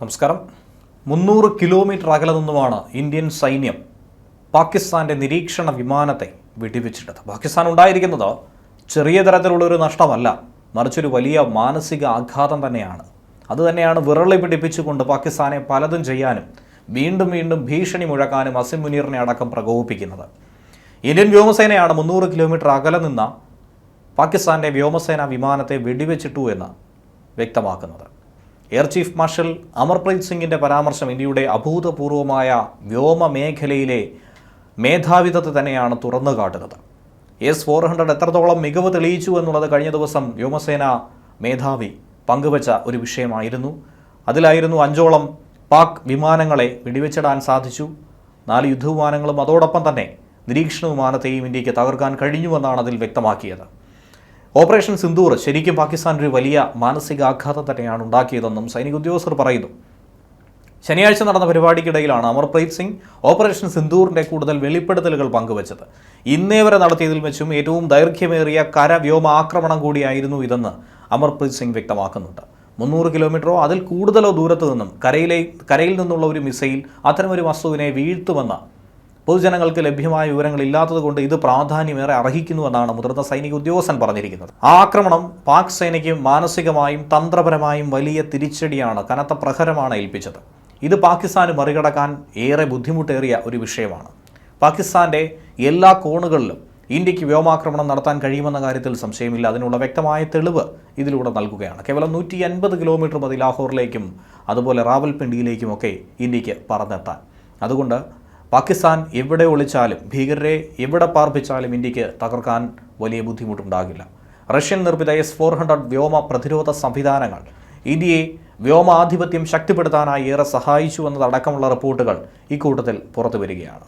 നമസ്കാരം. മുന്നൂറ് കിലോമീറ്റർ അകലെ നിന്നുമാണ് ഇന്ത്യൻ സൈന്യം പാകിസ്ഥാന്റെ നിരീക്ഷണ വിമാനത്തെ വെടിവെച്ചിട്ടത്. പാകിസ്ഥാൻ ഉണ്ടായിരിക്കുന്നത് ചെറിയ തരത്തിലുള്ള ഒരു നഷ്ടമല്ല മറിച്ചൊരു വലിയ മാനസിക ആഘാതം തന്നെയാണ്. അതുതന്നെയാണ് വിരളി പിടിപ്പിച്ചുകൊണ്ട് പാകിസ്ഥാനെ പലതും ചെയ്യാനും വീണ്ടും വീണ്ടും ഭീഷണി മുഴക്കാനും അസിം മുനീറിനെ അടക്കം പ്രകോപിപ്പിക്കുന്നത്. ഇന്ത്യൻ വ്യോമസേനയാണ് മുന്നൂറ് കിലോമീറ്റർ അകലെ നിന്ന പാകിസ്ഥാന്റെ വ്യോമസേന വിമാനത്തെ വെടിവെച്ചിട്ടു എന്ന് വ്യക്തമാക്കുന്നത്. എയർ ചീഫ് മാർഷൽ അമർപ്രീത് സിംഗിന്റെ പരാമർശം ഇന്ത്യയുടെ അഭൂതപൂർവമായ വ്യോമ മേഖലയിലെ മേധാവിത്വത്തെ തന്നെയാണ് തുറന്നു കാട്ടുന്നത്. എസ് ഫോർ ഹൺഡ്രഡ് എത്രത്തോളം മികവ് തെളിയിച്ചു എന്നുള്ളത് കഴിഞ്ഞ ദിവസം വ്യോമസേന മേധാവി പങ്കുവച്ച ഒരു വിഷയമായിരുന്നു. അതിലായിരുന്നു അഞ്ചോളം പാക് വിമാനങ്ങളെ വെടിവെച്ചിടാൻ സാധിച്ചു. നാല് യുദ്ധവിമാനങ്ങളും അതോടൊപ്പം തന്നെ നിരീക്ഷണ വിമാനത്തെയും ഇന്ത്യയ്ക്ക് തകർക്കാൻ കഴിഞ്ഞുവെന്നാണ് അതിൽ വ്യക്തമാക്കിയത്. ഓപ്പറേഷൻ സിന്ദൂർ ശരിക്കും പാകിസ്ഥാൻ ഒരു വലിയ മാനസികാഘാതം തന്നെയാണ് ഉണ്ടാക്കിയതെന്നും സൈനിക ഉദ്യോഗസ്ഥർ പറയുന്നു. ശനിയാഴ്ച നടന്ന പരിപാടിക്കിടയിലാണ് അമർപ്രീത് സിംഗ് ഓപ്പറേഷൻ സിന്ദൂറിന്റെ കൂടുതൽ വെളിപ്പെടുത്തലുകൾ പങ്കുവച്ചത്. ഇന്നേ വരെ നടത്തിയതിൽ വെച്ചും ഏറ്റവും ദൈർഘ്യമേറിയ കര വ്യോമ ആക്രമണം കൂടിയായിരുന്നു ഇതെന്ന് അമർപ്രീത് സിംഗ് വ്യക്തമാക്കുന്നുണ്ട്. മുന്നൂറ് കിലോമീറ്ററോ അതിൽ കൂടുതലോ ദൂരത്തു നിന്നും കരയിലെ കരയിൽ നിന്നുള്ള ഒരു മിസൈൽ അത്തരമൊരു വസ്തുവിനെ വീഴ്ത്തുമെന്ന് പൊതുജനങ്ങൾക്ക് ലഭ്യമായ വിവരങ്ങൾ ഇല്ലാത്തതുകൊണ്ട് ഇത് പ്രാധാന്യമേറെ അർഹിക്കുന്നുവെന്നാണ് മുതിർന്ന സൈനിക ഉദ്യോഗസ്ഥൻ പറഞ്ഞിരിക്കുന്നത്. ആക്രമണം പാക് സേനയ്ക്ക് മാനസികമായും തന്ത്രപരമായും വലിയ തിരിച്ചടിയാണ് കനത്ത പ്രഹരമാണ് ഏൽപ്പിച്ചത്. ഇത് പാകിസ്ഥാന് മറികടക്കാൻ ഏറെ ബുദ്ധിമുട്ടേറിയ ഒരു വിഷയമാണ്. പാകിസ്ഥാന്റെ എല്ലാ കോണുകളിലും ഇന്ത്യയ്ക്ക് വ്യോമാക്രമണം നടത്താൻ കഴിയുമെന്ന കാര്യത്തിൽ സംശയമില്ല. അതിനുള്ള വ്യക്തമായ തെളിവ് ഇതിലൂടെ നൽകുകയാണ്. കേവലം നൂറ്റി അൻപത് കിലോമീറ്റർ മതി ലാഹോറിലേക്കും അതുപോലെ റാവൽപിണ്ടിയിലേക്കുമൊക്കെ ഇന്ത്യയ്ക്ക് പറന്നെത്താൻ. അതുകൊണ്ട് പാകിസ്ഥാൻ എവിടെ ഒളിച്ചാലും ഭീകരരെ എവിടെ പാർപ്പിച്ചാലും ഇന്ത്യയ്ക്ക് തകർക്കാൻ വലിയ ബുദ്ധിമുട്ടുണ്ടാകില്ല. റഷ്യൻ നിർമ്മിത എസ് ഫോർ ഹൺഡ്രഡ് വ്യോമ പ്രതിരോധ സംവിധാനങ്ങൾ ഇന്ത്യയെ വ്യോമാധിപത്യം ശക്തിപ്പെടുത്താനായി ഏറെ സഹായിച്ചു എന്നതടക്കമുള്ള റിപ്പോർട്ടുകൾ ഇക്കൂട്ടത്തിൽ പുറത്തു വരികയാണ്